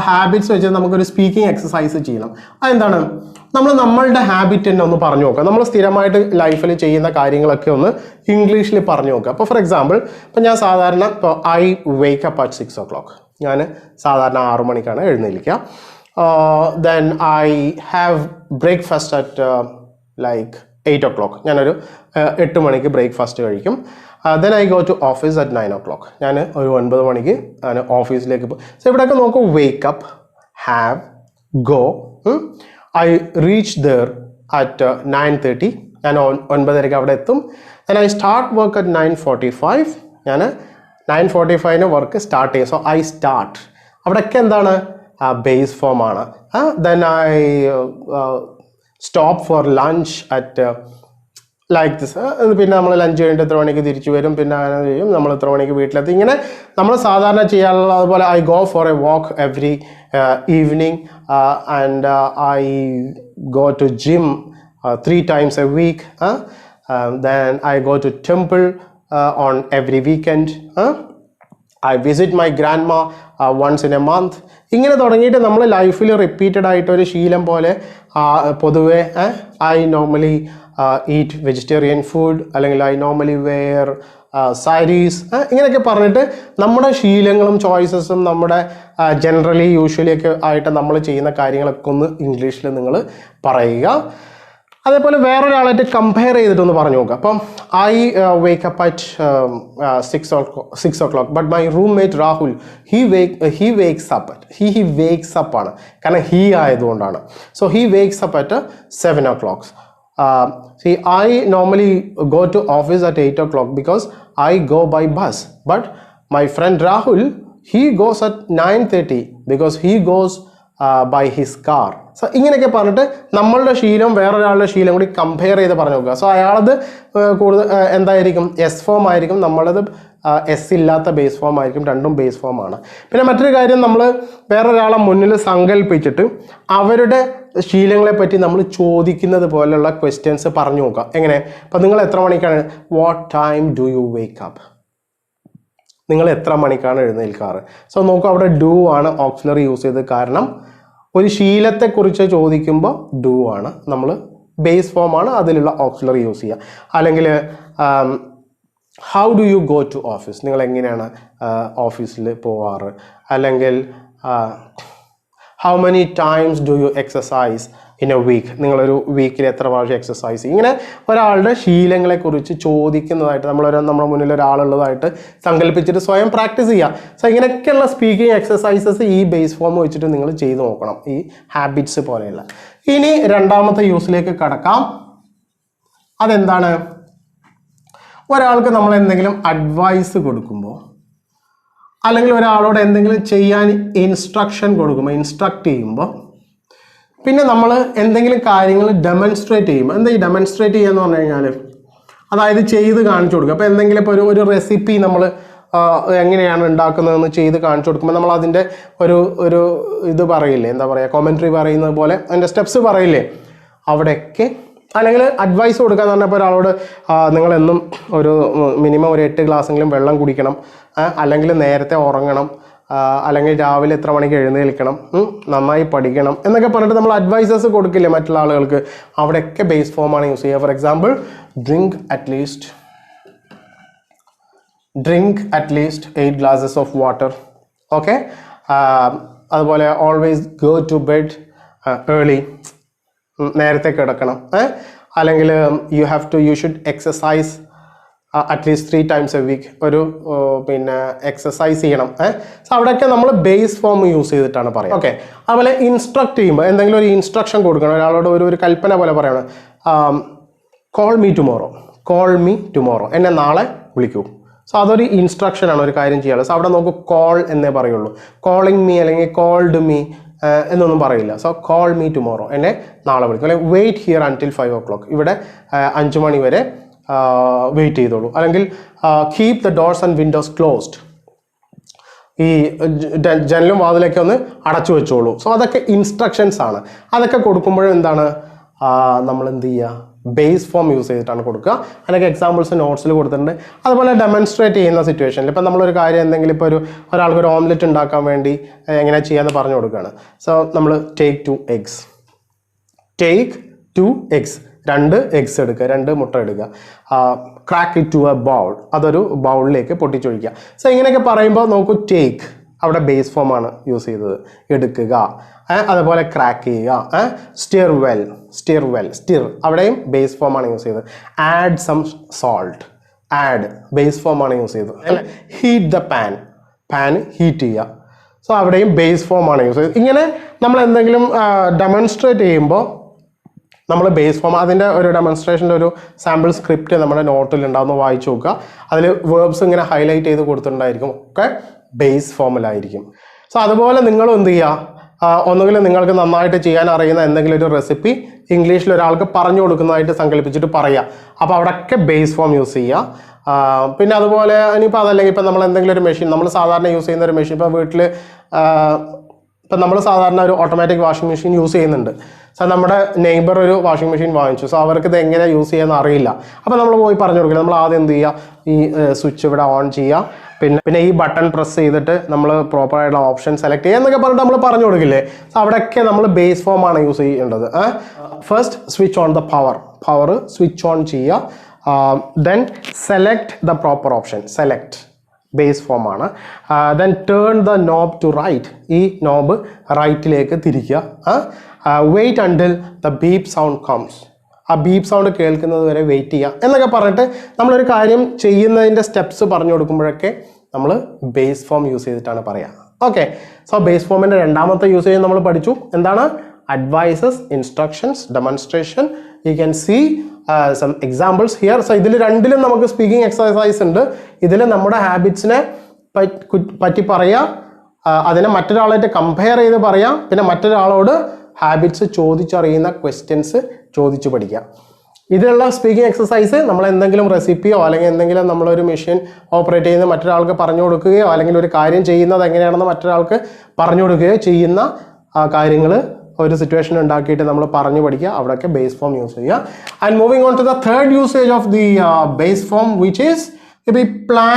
ഹാബിറ്റ്സ് വെച്ച് നമുക്കൊരു സ്പീക്കിംഗ് എക്സസൈസ് ചെയ്യണം. അതെന്താണ്? നമ്മൾ നമ്മളുടെ ഹാബിറ്റ് തന്നെ ഒന്ന് പറഞ്ഞു നോക്കുക നമ്മൾ സ്ഥിരമായിട്ട് ലൈഫിൽ ചെയ്യുന്ന കാര്യങ്ങളൊക്കെ ഒന്ന് ഇംഗ്ലീഷിൽ പറഞ്ഞു നോക്കുക അപ്പോൾ ഫോർ എക്സാമ്പിൾ ഇപ്പം ഞാൻ സാധാരണ ഇപ്പോൾ I wake up at six o'clock ഞാൻ സാധാരണ ആറു മണിക്കാണ് എഴുന്നേൽക്കുക. Then I have breakfast at like eight o'clock ഞാനൊരു uh, എട്ട് മണിക്ക് ബ്രേക്ക്ഫാസ്റ്റ് കഴിക്കും. Then I go to office at nine o'clock ഞാൻ ഒരു ഒൻപത് മണിക്ക് ഞാൻ ഓഫീസിലേക്ക് പോകും സോ ഇവിടെയൊക്കെ നോക്കും. Wake up have go I reach there at nine thirty ഞാൻ ഒൻ- ഒൻപതരയ്ക്ക് അവിടെ എത്തും. Then I start work at nine forty five ഞാൻ നയൻ ഫോർട്ടി ഫൈവിന് വർക്ക് സ്റ്റാർട്ട് ചെയ്യും. സോ ഐ സ്റ്റാർട്ട് അവിടെയൊക്കെ എന്താണ്? ബേസ് ഫോം ആണ്. Then I stop for lunch at like this പിന്നെ നമ്മൾ ലഞ്ച് കഴിഞ്ഞിട്ട് എത്ര മണിക്ക് തിരിച്ചു വരും? പിന്നെ അങ്ങനെ ചെയ്യും. നമ്മൾ എത്ര മണിക്ക് വീട്ടിലെത്തി? ഇങ്ങനെ നമ്മൾ സാധാരണ ചെയ്യാറുള്ള അതുപോലെ I go for a walk every evening and I go to gym three times a week then I go to temple on weekend. Huh? I visit my grandma മാ വൺസ് ഇൻ എ മന്ത് ഇങ്ങനെ തുടങ്ങിയിട്ട് നമ്മൾ ലൈഫിൽ റിപ്പീറ്റഡ് ആയിട്ട് ഒരു ശീലം പോലെ പൊതുവെ I normally eat vegetarian food അല്ലെങ്കിൽ ഐ നോർമലി വെയർ സാരീസ് ഇങ്ങനെയൊക്കെ പറഞ്ഞിട്ട് നമ്മുടെ ശീലങ്ങളും ചോയ്സസും നമ്മുടെ ജനറലി യൂഷ്വലി ഒക്കെ ആയിട്ട് നമ്മൾ ചെയ്യുന്ന കാര്യങ്ങളൊക്കെ ഒന്ന് ഇംഗ്ലീഷിൽ നിങ്ങൾ പറയുക അതേപോലെ വേറൊരാളായിട്ട് കമ്പയർ ചെയ്തിട്ടൊന്ന് പറഞ്ഞു നോക്കുക അപ്പം I wake up at six o six o'clock but my roommate Rahul he wake he wakes up at he he wakes up ആണ്. കാരണം ഹി ആയതുകൊണ്ടാണ്. So he wakes up at seven o'clock see I normally go to office at eight o'clock because I go by bus but my friend Rahul he goes at nine thirty because he goes by his car so ഇങ്ങനെയൊക്കെ പറഞ്ഞിട്ട് നമ്മളുടെ ശീലം വേറൊരാളുടെ ശീലം കൂടി കമ്പയർ ചെയ്ത് പറഞ്ഞു നോക്കുക സോ അയാളത് കൂടുതൽ എന്തായിരിക്കും? എസ് ഫോം ആയിരിക്കും. നമ്മളത് എസ് ഇല്ലാത്ത ബേസ് ഫോം ആയിരിക്കും. രണ്ടും ബേസ് ഫോമാണ് പിന്നെ മറ്റൊരു കാര്യം നമ്മൾ വേറൊരാളെ മുന്നിൽ സങ്കല്പിച്ചിട്ട് അവരുടെ ശീലങ്ങളെ പറ്റി നമ്മൾ ചോദിക്കുന്നത് പോലെയുള്ള ക്വസ്റ്റ്യൻസ് പറഞ്ഞു നോക്കുക. എങ്ങനെ? അപ്പം നിങ്ങൾ എത്ര മണിക്കാണ്? What time do you wake up നിങ്ങൾ എത്ര മണിക്കാണ് എഴുന്നേൽക്കാറ്? സോ നോക്കൂ അവിടെ ഡു ആണ് ഓക്സിലറി യൂസ് ചെയ്തത്. കാരണം ഒരു ശീലത്തെക്കുറിച്ച് ചോദിക്കുമ്പോൾ ഡു ആണ്. നമ്മൾ ബേസ് ഫോം ആണ് അതിലുള്ള ഓക്സിലറി യൂസ് ചെയ്യുക. അല്ലെങ്കിൽ how do you go to office നിങ്ങൾ എങ്ങനെയാണ് ഓഫീസിൽ പോവാറ്? അല്ലെങ്കിൽ how many times do you exercise in a week നിങ്ങളൊരു വീക്കിൽ എത്ര പ്രാവശ്യം എക്സസൈസ് ഇങ്ങനെ ഒരാളുടെ ശീലങ്ങളെക്കുറിച്ച് ചോദിക്കുന്നതായിട്ട് നമ്മളൊരു നമ്മുടെ മുന്നിൽ ഒരാളുള്ളതായിട്ട് സങ്കല്പിച്ചിട്ട് സ്വയം പ്രാക്ടീസ് ചെയ്യുക. സോ ഇങ്ങനെയൊക്കെയുള്ള സ്പീക്കിംഗ് എക്സസൈസസ് ഈ ബേസ് ഫോം വെച്ചിട്ട് നിങ്ങൾ ചെയ്ത് നോക്കണം. ഈ ഹാബിറ്റ്സ് പോലെയുള്ള. ഇനി രണ്ടാമത്തെ യൂസിലേക്ക് കടക്കാം. അതെന്താണ്? ഒരാൾക്ക് നമ്മൾ എന്തെങ്കിലും അഡ്വൈസ് കൊടുക്കുമ്പോൾ അല്ലെങ്കിൽ ഒരാളോട് എന്തെങ്കിലും ചെയ്യാൻ ഇൻസ്ട്രക്ഷൻ കൊടുക്കുമ്പോൾ ഇൻസ്ട്രക്ട് ചെയ്യുമ്പോൾ പിന്നെ നമ്മൾ എന്തെങ്കിലും കാര്യങ്ങൾ ഡെമോൺസ്ട്രേറ്റ് ചെയ്യും എന്താ ഈ ഡെമോൺസ്ട്രേറ്റ് ചെയ്യുക എന്ന് പറഞ്ഞു കഴിഞ്ഞാൽ അതായത് ചെയ്ത് കാണിച്ചു കൊടുക്കുക. അപ്പോൾ എന്തെങ്കിലും ഇപ്പോൾ ഒരു ഒരു റെസിപ്പി നമ്മൾ എങ്ങനെയാണ് ഉണ്ടാക്കുന്നതെന്ന് ചെയ്ത് കാണിച്ചു കൊടുക്കുമ്പോൾ നമ്മൾ അതിന്റെ ഒരു ഒരു ഇത് പറയില്ലേ? എന്താ പറയുക കോമൻട്രി പറയുന്നത് പോലെ അതിന്റെ സ്റ്റെപ്സ് പറയില്ലേ? അവിടെയൊക്കെ അല്ലെങ്കിൽ അഡ്വൈസ് കൊടുക്കുക എന്ന് പറഞ്ഞപ്പോൾ ഒരാളോട് നിങ്ങളെന്നും ഒരു മിനിമം ഒരു എട്ട് ഗ്ലാസ്സെങ്കിലും വെള്ളം കുടിക്കണം അല്ലെങ്കിൽ നേരത്തെ ഉറങ്ങണം അല്ലെങ്കിൽ രാവിലെ എത്ര മണിക്ക് എഴുന്നേൽക്കണം നന്നായി പഠിക്കണം എന്നൊക്കെ പറഞ്ഞിട്ട് നമ്മൾ അഡ്വൈസസ് കൊടുക്കില്ലേ മറ്റുള്ള ആളുകൾക്ക്. അവിടെയൊക്കെ ബേസ് ഫോമാണ് യൂസ് ചെയ്യുക. For example drink at least drink at least eight glasses of water okay അതുപോലെ always go to bed early നേരത്തെ കിടക്കണം. അല്ലെങ്കിൽ you have to you should exercise at least three times a week ഒരു പിന്നെ എക്സസൈസ് ചെയ്യണം ഏ? സോ അവിടെയൊക്കെ നമ്മൾ ബേസ് ഫോം യൂസ് ചെയ്തിട്ടാണ് പറയുക. ഓക്കെ അതുപോലെ ഇൻസ്ട്രക്ട് ചെയ്യുമ്പോൾ എന്തെങ്കിലും ഒരു ഇൻസ്ട്രക്ഷൻ കൊടുക്കണം ഒരാളോട് ഒരു ഒരു കൽപ്പന പോലെ പറയണം. Call me tomorrow call me tomorrow എന്നെ നാളെ വിളിക്കൂ. സോ അതൊരു ഇൻസ്ട്രക്ഷനാണ് ഒരു കാര്യം ചെയ്യാനുള്ളത് സോ അവിടെ നോക്കൂ കോൾ എന്നേ പറയുള്ളൂ. കോളിംഗ് മീ അല്ലെങ്കിൽ കോൾഡ് മീ എന്നൊന്നും പറയില്ല. സോ കോൾ മീ ടുമോറോ എന്നെ നാളെ വിളിക്കും. അല്ലെങ്കിൽ wait here until five o'clock ഇവിടെ അഞ്ച് മണി വരെ വെയിറ്റ് ചെയ്തോളൂ. അല്ലെങ്കിൽ keep the doors and windows closed ഈ ജനലും വാതിലൊക്കെ ഒന്ന് അടച്ചു വെച്ചോളൂ. സോ അതൊക്കെ ഇൻസ്ട്രക്ഷൻസ് ആണ്. അതൊക്കെ കൊടുക്കുമ്പോഴും എന്താണ്? നമ്മൾ എന്ത് ചെയ്യുക ബേസ് ഫോം യൂസ് ചെയ്തിട്ടാണ് കൊടുക്കുക. അതിനൊക്കെ എക്സാമ്പിൾസ് നോട്ട്സിൽ കൊടുത്തിട്ടുണ്ട്. അതുപോലെ ഡെമോൺസ്ട്രേറ്റ് ചെയ്യുന്ന സിറ്റുവേഷനിൽ ഇപ്പം നമ്മളൊരു കാര്യം എന്തെങ്കിലും ഇപ്പോൾ ഒരു ഒരാൾക്ക് ഒരു ഓംലെറ്റ് ഉണ്ടാക്കാൻ വേണ്ടി എങ്ങനെയാണ് എങ്ങനെ ചെയ്യാമെന്ന് പറഞ്ഞു കൊടുക്കുകയാണ്. സോ നമ്മൾ take two eggs take two eggs രണ്ട് എഗ്സ് എടുക്കുക രണ്ട് മുട്ട എടുക്കുക. Crack it to a bowl അതൊരു ബൗളിലേക്ക് പൊട്ടിച്ചൊഴിക്കുക. സോ ഇങ്ങനെയൊക്കെ പറയുമ്പോൾ നോക്കൂ ടേക്ക് അവിടെ ബേസ് ഫോമാണ് യൂസ് ചെയ്തത്. എടുക്കുക അതേപോലെ ക്രാക്ക് ചെയ്യുക stir well stir well stir അവിടെയും ബേസ് ഫോമാണ് യൂസ് ചെയ്തത്. Add some salt add base ഫോമാണ് യൂസ് ചെയ്തത്. അല്ലെ? Heat the pan pan heat ചെയ്യുക. സോ അവിടെയും ബേസ് ഫോമാണ് യൂസ് ചെയ്തത്. ഇങ്ങനെ നമ്മൾ എന്തെങ്കിലും ഡെമോൺസ്ട്രേറ്റ് ചെയ്യുമ്പോൾ നമ്മൾ ബേസ് ഫോം അതിന്റെ ഒരു ഡെമോൺസ്ട്രേഷന്റെ ഒരു സാമ്പിൾ സ്ക്രിപ്റ്റ് നമ്മുടെ നോട്ടിൽ ഉണ്ടാവുന്ന വായിച്ചു നോക്കുക. അതിൽ വേർബ്സ് ഇങ്ങനെ ഹൈലൈറ്റ് ചെയ്ത് കൊടുത്തിട്ടുണ്ടായിരിക്കും. ഒക്കെ ബേസ് ഫോമിലായിരിക്കും സോ അതുപോലെ നിങ്ങളും എന്ത് ചെയ്യുക? ഒന്നുകിൽ നിങ്ങൾക്ക് നന്നായിട്ട് ചെയ്യാൻ അറിയുന്ന എന്തെങ്കിലും ഒരു റെസിപ്പി ഇംഗ്ലീഷിൽ ഒരാൾക്ക് പറഞ്ഞു കൊടുക്കുന്നതായിട്ട് സങ്കല്പിച്ചിട്ട് പറയുക. അപ്പോൾ അവിടെയൊക്കെ ബേസ് ഫോം യൂസ് ചെയ്യുക. പിന്നെ അതുപോലെ ഇനിയിപ്പോൾ അതല്ലെങ്കിൽ ഇപ്പം നമ്മൾ എന്തെങ്കിലും ഒരു മെഷീൻ നമ്മൾ സാധാരണ യൂസ് ചെയ്യുന്ന ഒരു മെഷീൻ ഇപ്പോൾ വീട്ടിൽ ഇപ്പം നമ്മൾ സാധാരണ ഒരു ഓട്ടോമാറ്റിക് വാഷിംഗ് മെഷീൻ യൂസ് ചെയ്യുന്നുണ്ട്. സോ നമ്മുടെ നെയ്ബർ ഒരു വാഷിംഗ് മെഷീൻ വാങ്ങിച്ചു. സോ അവർക്ക് ഇത് എങ്ങനെ യൂസ് ചെയ്യാമെന്ന് അറിയില്ല. അപ്പോൾ നമ്മൾ പോയി പറഞ്ഞു കൊടുക്കുക നമ്മൾ ആദ്യം എന്ത് ചെയ്യുക ഈ സ്വിച്ച് ഇവിടെ ഓൺ ചെയ്യുക പിന്നെ പിന്നെ ഈ ബട്ടൺ പ്രസ് ചെയ്തിട്ട് നമ്മൾ പ്രോപ്പർ ആയിട്ടുള്ള ഓപ്ഷൻ സെലക്ട് ചെയ്യുക എന്നൊക്കെ പറഞ്ഞിട്ട് നമ്മൾ പറഞ്ഞു കൊടുക്കില്ലേ? സോ അവിടെയൊക്കെ നമ്മൾ ബേസ് ഫോം ആണ് യൂസ് ചെയ്യേണ്ടത്. First switch on the power power switch on ചെയ്യുക then select the proper option select base form ആണ്. Then turn the knob to right ഈ നോബ് റൈറ്റിലേക്ക് തിരിക്കുക. Wait until the beep sound comes ആ ബീപ്പ് സൗണ്ട് കേൾക്കുന്നത് വരെ വെയിറ്റ് ചെയ്യുക എന്നൊക്കെ പറഞ്ഞിട്ട് നമ്മളൊരു കാര്യം ചെയ്യുന്നതിന്റെ സ്റ്റെപ്സ് പറഞ്ഞു കൊടുക്കുമ്പോഴൊക്കെ നമ്മൾ ബേസ് ഫോം യൂസ് ചെയ്തിട്ടാണ് പറയുക ഓക്കെ സോ ബേസ് ഫോമിന്റെ രണ്ടാമത്തെ യൂസേജ് നമ്മൾ പഠിച്ചു. എന്താണ്? Advices instructions demonstration you can see some examples here so ഇതിൽ രണ്ടിലും നമുക്ക് സ്പീക്കിംഗ് എക്സസൈസ് ഉണ്ട്. ഇതിൽ നമ്മുടെ ഹാബിറ്റ്സിനെ പറ്റി പറയുക അതിനെ മറ്റൊരാളായിട്ട് കമ്പയർ ചെയ്ത് പറയാം. പിന്നെ മറ്റൊരാളോട് ഹാബിറ്റ്സ് ചോദിച്ചറിയുന്ന ക്വസ്റ്റ്യൻസ് ചോദിച്ചു പഠിക്കുക. ഇതിലുള്ള സ്പീക്കിംഗ് എക്സസൈസ് നമ്മൾ എന്തെങ്കിലും റെസിപ്പിയോ അല്ലെങ്കിൽ എന്തെങ്കിലും നമ്മളൊരു മെഷീൻ ഓപ്പറേറ്റ് ചെയ്യുന്ന മറ്റൊരാൾക്ക് പറഞ്ഞു കൊടുക്കുകയോ അല്ലെങ്കിൽ ഒരു കാര്യം ചെയ്യുന്നത് എങ്ങനെയാണെന്ന് മറ്റൊരാൾക്ക് പറഞ്ഞു കൊടുക്കുകയോ ചെയ്യുന്ന കാര്യങ്ങൾ ഒരു സിറ്റുവേഷൻ ഉണ്ടാക്കിയിട്ട് നമ്മൾ പറഞ്ഞു പഠിക്കുക. അവിടെയൊക്കെ ബേസ് ഫോം യൂസ് ചെയ്യുക. And moving on to the third usage of the base form which is ഇപ്പോൾ ഈ പ്ലാ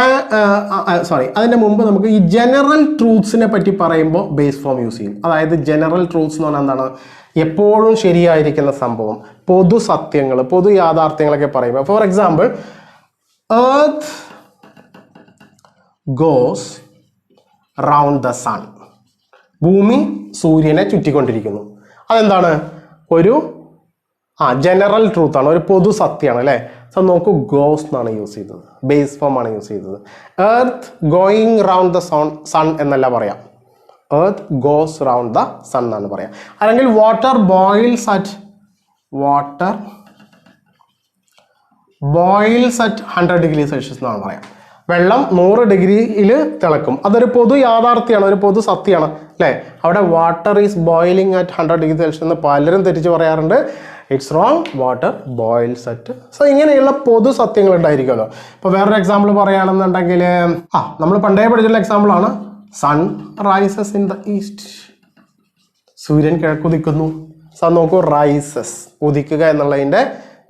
സോറി അതിന്റെ മുമ്പ് നമുക്ക് ഈ ജനറൽ ട്രൂത്ത്സിനെ പറ്റി പറയുമ്പോൾ ബേസ് ഫോം യൂസ് ചെയ്യും. അതായത് ജനറൽ ട്രൂത്ത്സ് എന്ന് പറഞ്ഞാൽ എന്താണ്? എപ്പോഴും ശരിയായിരിക്കുന്ന സംഭവം. പൊതു സത്യങ്ങൾ പൊതു യാഥാർത്ഥ്യങ്ങളൊക്കെ പറയുമ്പോൾ for example earth goes round the sun ഭൂമി സൂര്യനെ ചുറ്റിക്കൊണ്ടിരിക്കുന്നു. അതെന്താണ്? ഒരു ആ ജനറൽ ട്രൂത്ത് ആണ് ഒരു പൊതു സത്യമാണ് അല്ലേ? സോ നോക്കൂ ഗോസ് എന്നാണ് യൂസ് ചെയ്തത്. ബേസ് ഫോം ആണ് യൂസ് ചെയ്തത്. Earth going round the sun sun എന്നല്ല പറയാം. Earth goes round the sun എന്നാണ് പറയാം. അല്ലെങ്കിൽ water boils at water boils at hundred degree Celsius എന്നാണ് പറയാം. വെള്ളം നൂറ് ഡിഗ്രിയിൽ തിളക്കും. അതൊരു പൊതു യാഥാർത്ഥ്യമാണ് ഒരു പൊതു സത്യമാണ് അല്ലേ? അവിടെ water is boiling at hundred degree Celsius എന്ന് പലരും തിരിച്ച് പറയാറുണ്ട്. It's wrong water boils at so ഇങ്ങനെയുള്ള പൊതു സത്യങ്ങൾ ഉണ്ടായിരിക്കുമല്ലോ ഇപ്പോൾ വേറൊരു എക്സാമ്പിൾ പറയുകയാണെന്നുണ്ടെങ്കിൽ ആ നമ്മൾ പണ്ടേ പഠിച്ചിട്ടുള്ള എക്സാമ്പിളാണ് sun rises in the east സൂര്യൻ കിഴക്കുദിക്കുന്നു. സോ നോക്കൂ റൈസസ് ഉദിക്കുക എന്നുള്ളതിന്റെ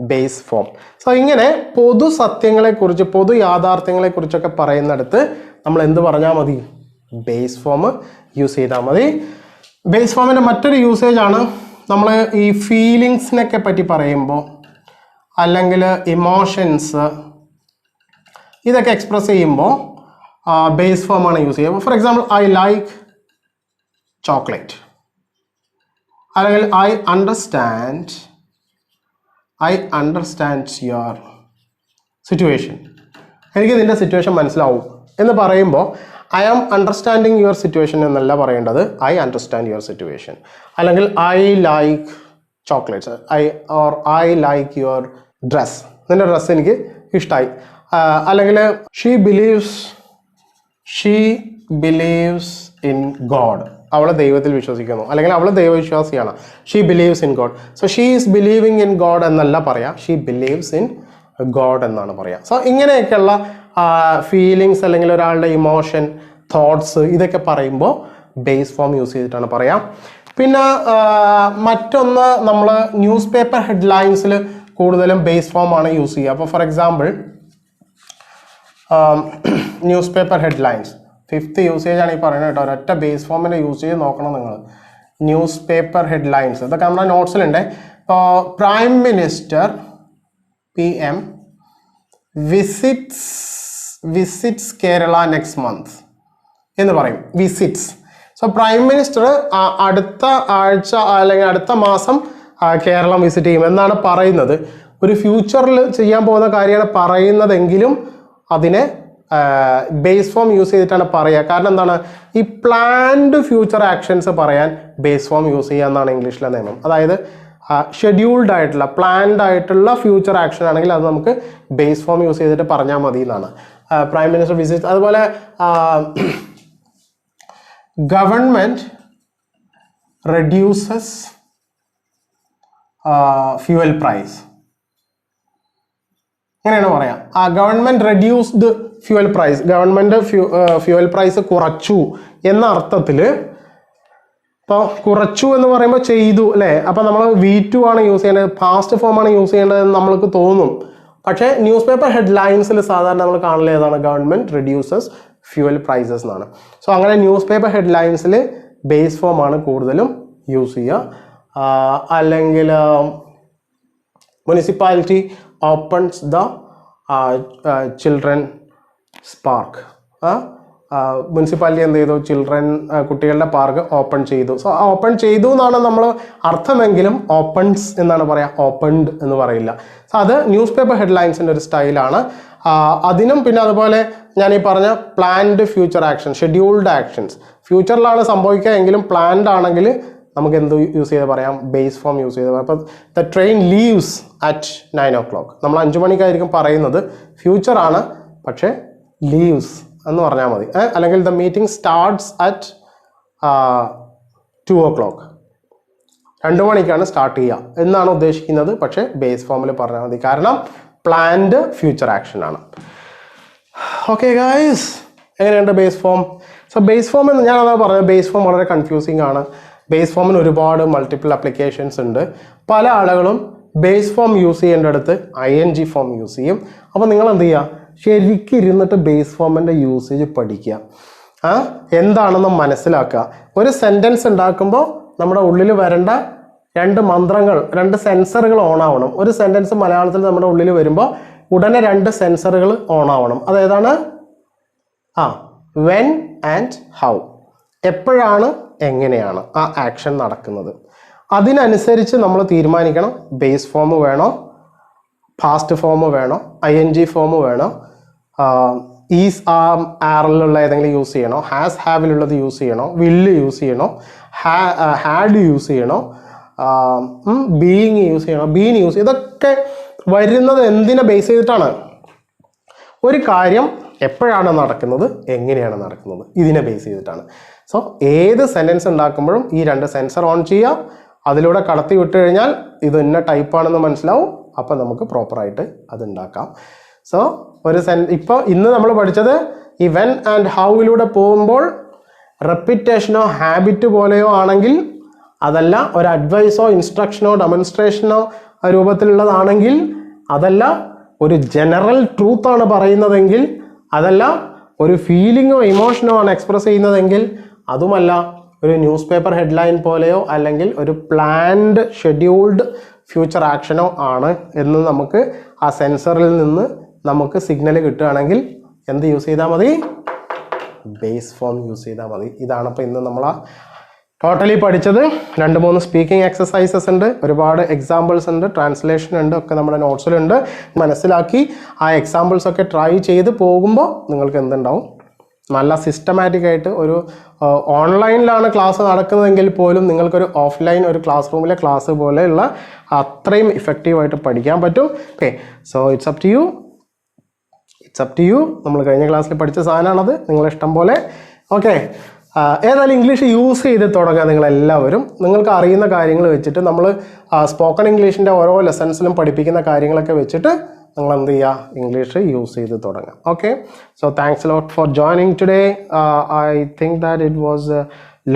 ബേസ് ഫോം സോ ഇങ്ങനെ പൊതു സത്യങ്ങളെക്കുറിച്ച് പൊതു യാഥാർത്ഥ്യങ്ങളെക്കുറിച്ചൊക്കെ പറയുന്നിടത്ത് നമ്മൾ എന്ത് പറഞ്ഞാൽ മതി? ബേസ് ഫോം യൂസ് ചെയ്താൽ മതി. ബേസ് ഫോമിന്റെ മറ്റൊരു യൂസേജ് ആണ് നമ്മൾ ഈ ഫീലിങ്സിനൊക്കെ പറ്റി പറയുമ്പോൾ അല്ലെങ്കിൽ ഇമോഷൻസ് ഇതൊക്കെ എക്സ്പ്രസ് ചെയ്യുമ്പോൾ ബേസ് ഫോമാണ് യൂസ് ചെയ്യുക. For example I like chocolate അല്ലെങ്കിൽ I understand I understand your situation എനിക്ക് നിന്റെ സിറ്റുവേഷൻ മനസ്സിലാവും എന്ന് പറയുമ്പോൾ I am understanding your situation എന്നല്ല പറയേണ്ടത്. ഐ അണ്ടർസ്റ്റാൻഡ് യുവർ സിറ്റുവേഷൻ അല്ലെങ്കിൽ I like chocolates I or I like your dress നിന്റെ ഡ്രസ്സ് എനിക്ക് ഇഷ്ടമായി അല്ലെങ്കിൽ she believes she believes in God അവൾ ദൈവത്തിൽ വിശ്വസിക്കുന്നു. അല്ലെങ്കിൽ അവൾ ദൈവവിശ്വാസിയാണ്. She believes in God so she is believing in God എന്നല്ല പറയാം. ഷീ ബിലീവ്സ് ഇൻ ഗോഡ് എന്നാണ് പറയുക സോ ഇങ്ങനെയൊക്കെയുള്ള ഫീലിങ്സ് അല്ലെങ്കിൽ ഒരാളുടെ ഇമോഷൻ തോട്ട്സ് ഇതൊക്കെ പറയുമ്പോൾ ബേസ് ഫോം യൂസ് ചെയ്തിട്ടാണ് പറയാം. പിന്നെ മറ്റൊന്ന് നമ്മൾ ന്യൂസ് പേപ്പർ ഹെഡ്ലൈൻസിൽ കൂടുതലും ബേസ് ഫോം ആണ് യൂസ് ചെയ്യുക. അപ്പോൾ for example news paper headlines fifth usage ആണ് ഈ പറയുന്നത് കേട്ടോ. ഒരൊറ്റ ബേസ് ഫോമിന്റെ യൂസേജ് നോക്കണം നിങ്ങൾ ന്യൂസ് പേപ്പർ ഹെഡ്ലൈൻസ് ഇതൊക്കെ നമ്മുടെ നോട്ട്സിലുണ്ട് ഇപ്പോൾ prime minister P M visits visits Kerala next month എന്ന് പറയും. വിസിറ്റ്സ് സോ പ്രൈം മിനിസ്റ്റർ അടുത്ത ആഴ്ച അല്ലെങ്കിൽ അടുത്ത മാസം കേരളം വിസിറ്റ് ചെയ്യും എന്നാണ് പറയുന്നത്. ഒരു ഫ്യൂച്ചറിൽ ചെയ്യാൻ പോകുന്ന കാര്യമാണ് പറയുന്നതെങ്കിലും അതിനെ ബേസ് ഫോം യൂസ് ചെയ്തിട്ടാണ് പറയുക. കാരണം എന്താണ്? ഈ പ്ലാൻഡ് ഫ്യൂച്ചർ ആക്ഷൻസ് പറയാൻ ബേസ് ഫോം യൂസ് ചെയ്യുക എന്നാണ് ഇംഗ്ലീഷിലെ നിയമം. അതായത് ഷെഡ്യൂൾഡ് ആയിട്ടുള്ള പ്ലാൻഡ് ആയിട്ടുള്ള ഫ്യൂച്ചർ ആക്ഷൻ ആണെങ്കിൽ അത് നമുക്ക് ബേസ് ഫോം യൂസ് ചെയ്തിട്ട് പറഞ്ഞാൽ മതി എന്നാണ്. പ്രൈം മിനിസ്റ്റർ വിസിറ്റ് അതുപോലെ ഗവൺമെന്റ് റെഡ്യൂസസ് ഫ്യൂവൽ പ്രൈസ് അങ്ങനെയാണ് പറയാം. ആ government reduced fuel price government fuel price കുറച്ചു എന്ന അർത്ഥത്തിൽ ഇപ്പോൾ കുറച്ചു എന്ന് പറയുമ്പോൾ ചെയ്തു അല്ലേ? അപ്പോൾ നമ്മൾ വി ടു ആണ് യൂസ് ചെയ്യേണ്ടത് പാസ്റ്റ് ഫോം ആണ് യൂസ് ചെയ്യേണ്ടതെന്ന് നമ്മൾക്ക് തോന്നും. പക്ഷേ ന്യൂസ് പേപ്പർ ഹെഡ്ലൈൻസിൽ സാധാരണ നമ്മൾ കാണൽ ഏതാണ്? ഗവൺമെന്റ് റിഡ്യൂസസ് ഫ്യൂവൽ പ്രൈസസ് എന്നാണ്. സോ അങ്ങനെ ന്യൂസ് പേപ്പർ ഹെഡ്ലൈൻസിൽ ബേസ് ഫോം ആണ് കൂടുതലും യൂസ് ചെയ്യുക. അല്ലെങ്കിൽ municipality opens the children spark municipality എന്ത് ചെയ്തു? ചിൽഡ്രൻ കുട്ടികളുടെ പാർക്ക് ഓപ്പൺ ചെയ്തു. സോ ഓപ്പൺ ചെയ്തു എന്നാണ് നമ്മൾ അർത്ഥമെങ്കിലും ഓപ്പൺസ് എന്നാണ് പറയുക ഓപ്പൺഡ് എന്ന് പറയില്ല. സോ അത് ന്യൂസ് പേപ്പർ ഹെഡ്ലൈൻസിന്റെ ഒരു സ്റ്റൈലാണ്. അതിനും പിന്നെ അതുപോലെ ഞാൻ ഈ പറഞ്ഞ planned future action scheduled actions. ഫ്യൂച്ചറിലാണ് സംഭവിക്കുക എങ്കിലും പ്ലാൻഡ് ആണെങ്കിൽ നമുക്ക് എന്ത് യൂസ് ചെയ്ത് പറയാം? ബേസ് ഫോം യൂസ് ചെയ്ത് പറയാം. അപ്പം the train leaves at nine o'clock. നമ്മൾ അഞ്ച് മണിക്കായിരിക്കും പറയുന്നത്. ഫ്യൂച്ചറാണ് പക്ഷേ ലീവ്സ് എന്ന് പറഞ്ഞാൽ മതി. അല്ലെങ്കിൽ the meeting starts at two o'clock രണ്ട് മണിക്കാണ് സ്റ്റാർട്ട് ചെയ്യുക എന്നാണ് ഉദ്ദേശിക്കുന്നത്. പക്ഷേ ബേസ് ഫോമിൽ പറഞ്ഞാൽ മതി. കാരണം പ്ലാൻഡ് ഫ്യൂച്ചർ ആക്ഷൻ ആണ്. ഓക്കെ ഗായ്സ് എങ്ങനെയുണ്ട് base form so base form എന്ന് ഞാൻ അതാ പറഞ്ഞത്. ബേസ് ഫോം വളരെ കൺഫ്യൂസിങ് ആണ്. ബേസ് ഫോമിന് ഒരുപാട് മൾട്ടിപ്പിൾ അപ്ലിക്കേഷൻസ് ഉണ്ട്. പല ആളുകളും base form use ചെയ്യേണ്ടടുത്ത് I N G form use ചെയ്യും. അപ്പോൾ നിങ്ങൾ എന്ത് ചെയ്യുക ശരിക്കും ഇരുന്നിട്ട് ബേസ് ഫോമിന്റെ യൂസേജ് പഠിക്കുക. ആ എന്താണെന്ന് മനസ്സിലാക്കുക. ഒരു സെന്റൻസ് ഉണ്ടാക്കുമ്പോൾ നമ്മുടെ ഉള്ളിൽ വരേണ്ട രണ്ട് മന്ത്രങ്ങൾ രണ്ട് സെൻസറുകൾ ഓൺ ആവണം. ഒരു സെന്റൻസ് മലയാളത്തിൽ നമ്മുടെ ഉള്ളിൽ വരുമ്പോൾ ഉടനെ രണ്ട് സെൻസറുകൾ ഓൺ ആവണം. അതേതാണ് ആ വെൻ ആൻഡ് ഹൗ എപ്പോഴാണ് എങ്ങനെയാണ് ആ ആക്ഷൻ നടക്കുന്നത്. അതിനനുസരിച്ച് നമ്മൾ തീരുമാനിക്കണം. ബേസ് ഫോം വേണോ? ഫാസ്റ്റ് ഫോം വേണോ ഐ എൻ ജി ഫോം വേണോ ഈസ് ആ ആറിലുള്ള ഏതെങ്കിലും യൂസ് ചെയ്യണോ ഹാസ് ഹാവിലുള്ളത് യൂസ് ചെയ്യണോ വില്ല് യൂസ് ചെയ്യണോ ഹാഡ് യൂസ് ചെയ്യണോ ബീയിങ് യൂസ് ചെയ്യണോ ബീൻ യൂസ് ഇതൊക്കെ വരുന്നത് എന്തിനെ ബേസ് ചെയ്തിട്ടാണ്? ഒരു കാര്യം എപ്പോഴാണ് നടക്കുന്നത് എങ്ങനെയാണ് നടക്കുന്നത് ഇതിനെ ബേസ് ചെയ്തിട്ടാണ്. സോ ഏത് സെന്റൻസ് ഉണ്ടാക്കുമ്പോഴും ഈ രണ്ട് സെൻസർ ഓൺ ചെയ്യുക. അതിലൂടെ കടത്തി വിട്ട് കഴിഞ്ഞാൽ ഇത് ഇന്ന ടൈപ്പാണെന്ന് മനസ്സിലാവും. അപ്പം നമുക്ക് പ്രോപ്പറായിട്ട് അത് ഉണ്ടാക്കാം സോ ഒരു സെൻ ഇപ്പോൾ ഇന്ന് നമ്മൾ പഠിച്ചത് ഈ വെൻ ആൻഡ് ഹൗവിലൂടെ പോകുമ്പോൾ റെപ്പിറ്റേഷനോ ഹാബിറ്റ് പോലെയോ ആണെങ്കിൽ അതല്ല ഒരു അഡ്വൈസോ ഇൻസ്ട്രക്ഷനോ ഡെമോൺസ്ട്രേഷനോ രൂപത്തിലുള്ളതാണെങ്കിൽ അതല്ല ഒരു ജനറൽ ട്രൂത്ത് ആണ് പറയുന്നതെങ്കിൽ അതല്ല ഒരു ഫീലിങ്ങോ ഇമോഷനോ ആണ് എക്സ്പ്രസ് ചെയ്യുന്നതെങ്കിൽ അതുമല്ല ഒരു ന്യൂസ് പേപ്പർ ഹെഡ്ലൈൻ പോലെയോ അല്ലെങ്കിൽ ഒരു പ്ലാൻഡ് ഷെഡ്യൂൾഡ് ഫ്യൂച്ചർ ആക്ഷനോ ആണ് എന്ന് നമുക്ക് ആ സെൻസറിൽ നിന്ന് നമുക്ക് സിഗ്നൽ കിട്ടുകയാണെങ്കിൽ എന്ത് യൂസ് ചെയ്താൽ മതി? ബേസ് ഫോം യൂസ് ചെയ്താൽ മതി. ഇതാണ് ഇപ്പോൾ ഇന്ന് നമ്മൾ ആ ടോട്ടലി പഠിച്ചത്. രണ്ട് മൂന്ന് സ്പീക്കിംഗ് എക്സസൈസസ് ഉണ്ട്. ഒരുപാട് എക്സാമ്പിൾസ് ഉണ്ട്. ട്രാൻസ്ലേഷൻ ഉണ്ട്. ഒക്കെ നമ്മുടെ നോട്ട്സിലുണ്ട് മനസ്സിലാക്കി ആ എക്സാമ്പിൾസ് ഒക്കെ ട്രൈ ചെയ്ത് പോകുമ്പോൾ നിങ്ങൾക്ക് എന്തുണ്ടാവും? നല്ല സിസ്റ്റമാറ്റിക് ആയിട്ട് ഒരു ഓൺലൈനിലാണ് ക്ലാസ് നടക്കുന്നതെങ്കിൽ പോലും നിങ്ങൾക്കൊരു ഓഫ്ലൈൻ ഒരു ക്ലാസ് റൂമിലെ ക്ലാസ് പോലെയുള്ള അത്രയും ഇഫക്റ്റീവായിട്ട് പഠിക്കാൻ പറ്റും. Okay so it's up to you it's up to you നമ്മൾ കഴിഞ്ഞ ക്ലാസ്സിൽ പഠിച്ച സാധനമാണത് നിങ്ങൾ ഇഷ്ടം പോലെ. ഓക്കെ ഏതായാലും ഇംഗ്ലീഷ് യൂസ് ചെയ്ത് തുടങ്ങുക നിങ്ങളെല്ലാവരും. നിങ്ങൾക്ക് അറിയുന്ന കാര്യങ്ങൾ വെച്ചിട്ട് നമ്മൾ സ്പോക്കൺ ഇംഗ്ലീഷിന്റെ ഓരോ ലെസൺസിലും പഠിപ്പിക്കുന്ന കാര്യങ്ങളൊക്കെ വെച്ചിട്ട് നിങ്ങൾ എന്ത് ചെയ്യുക ഇംഗ്ലീഷ് യൂസ് ചെയ്ത് തുടങ്ങാം okay so thanks lot for joining today I think that it was a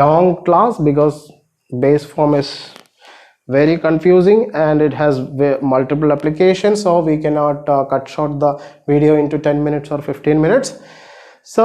long class because base form is very confusing and it has ve- multiple applications so we cannot uh, cut short the video into 10 minutes or 15 minutes so